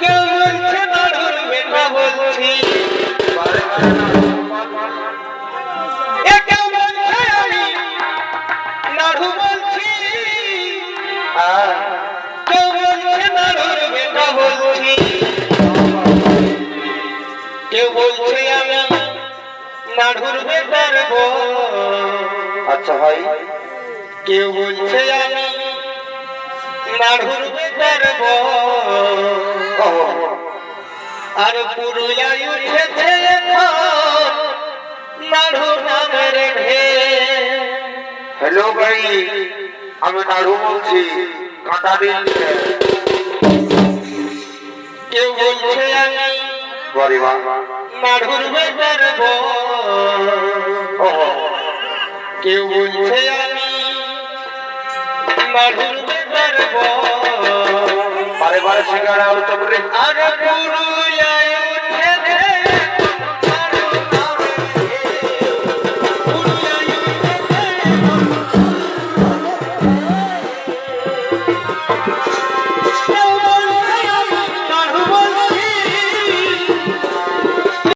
কেউ বলছে নাড়ুর বেটা বলছি। কেউ বলছে আমি নাড়ু বলছি। আচ্ছা, কেউ কেউ বলছে আমি নাড়ুর বেটার বল আচ্ছা ভাই কেউ বলছে আমি আর পুরুলিয়ায় উঠেছে নাড়ু নামের হ্যালো ভাই আমি নাড়ু বলছি কাঁটা দিন কেউ বলছে আমি গরিবা। নাড়ুর বেতার কেউ বলছে আমি নাড়ুর বেতার তোমরে আর পুরুলিয়ায়